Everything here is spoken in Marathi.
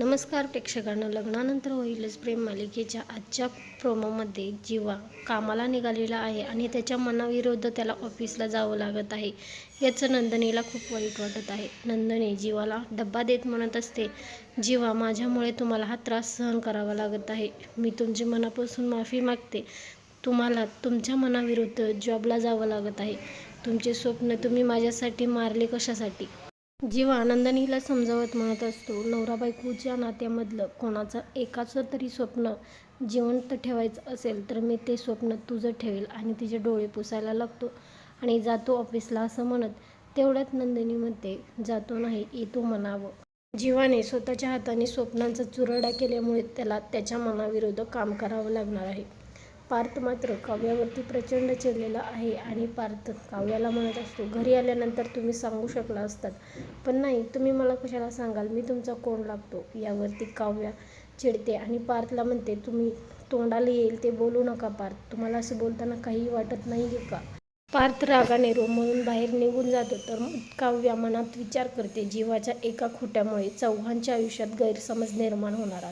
नमस्कार प्रेक्षकांना लग्नानंतर होईलच प्रेम मालिकेच्या आजच्या प्रोमोमध्ये जीवा कामाला निघालेला आहे आणि त्याच्या मनाविरुद्ध त्याला ऑफिसला जावं लागत आहे याचं नंदनीला खूप वाईट वाटत आहे. नंदनी जीवाला डब्बा देत म्हणत असते जीवा माझ्यामुळे तुम्हाला हा त्रास सहन करावा लागत आहे. मी तुमची मनापासून माफी मागते. तुम्हाला तुमच्या मनाविरुद्ध जॉबला जावं लागत आहे. तुमचे स्वप्न तुम्ही माझ्यासाठी मारले कशासाठी? जीवा आनंदनीला समजावत म्हणत असतो नवरा बायकोच्या नात्यामधलं कोणाचं एकाचं तरी स्वप्न जिवंत ठेवायचं असेल तर मी ते स्वप्न तुझं ठेवेल आणि तिचे डोळे पुसायला लागतो आणि जातो ऑफिसला असं म्हणत तेवढ्यात नंदिनीमध्ये जातो नाही येतो म्हणावं. जीवाने स्वतःच्या हाताने स्वप्नांचा चुरडा केल्यामुळे त्याला त्याच्या मनाविरुद्ध काम करावं लागणार आहे. पार्थ मात्र काव्यावरती प्रचंड चिडलेला आहे आणि पार्थ काव्याला म्हणत असतो घरी आल्यानंतर तुम्ही सांगू शकला असतात पण नाही तुम्ही मला कशाला सांगाल? मी तुमचा कोण लागतो? यावरती काव्या चिडते आणि पार्थला म्हणते तुम्ही तोंडाला येईल ते बोलू नका पार्थ तुम्हाला असं बोलताना काही वाटत नाही आहे का? पार्थ रागाने रोमळून बाहेर निघून जातो तर काव्या मनात विचार करते जीवाच्या एका खोट्यामुळे चौघांच्या आयुष्यात गैरसमज निर्माण होणार